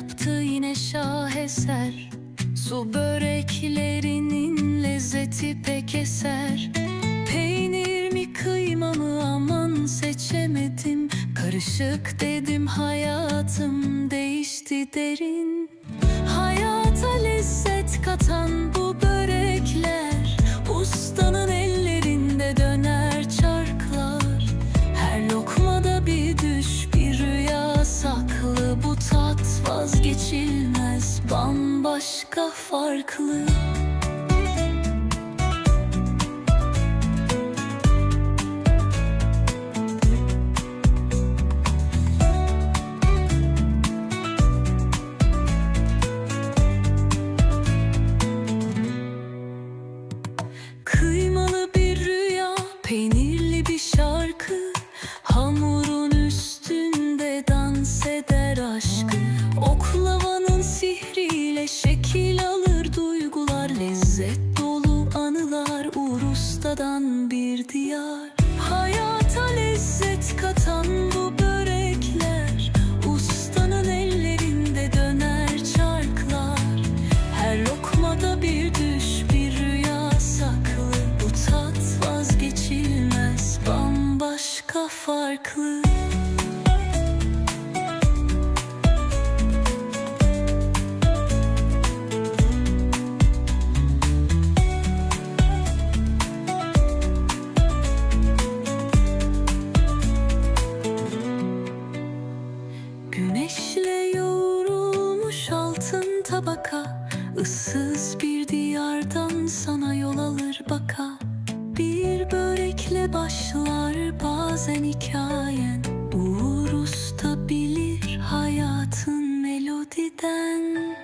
yaptı yine şaheser. Su böreklerinin lezzeti pek eser. Peynir mi kıyma mı aman seçemedim. Karışık dedim hayatım değişti derin. Hayata lezzet katan bu bambaşka farklı. Kıymalı bir rüya, peynirli bir şarkı. Hamurun üstünde dans eder aşkı. Oklavanın Lezzet dolu anılar Uğur Usta'dan bir diyar. Hayata lezzet katan bu börekler Ustanın ellerinde döner çarklar. Her lokmada bir düş bir rüya saklı. Bu tat vazgeçilmez bambaşka farklı tabaka ıssız bir diyardan sana yol alır baka. Bir börekle başlar bazen hikayen. Uğur Usta bilir hayatın melodiden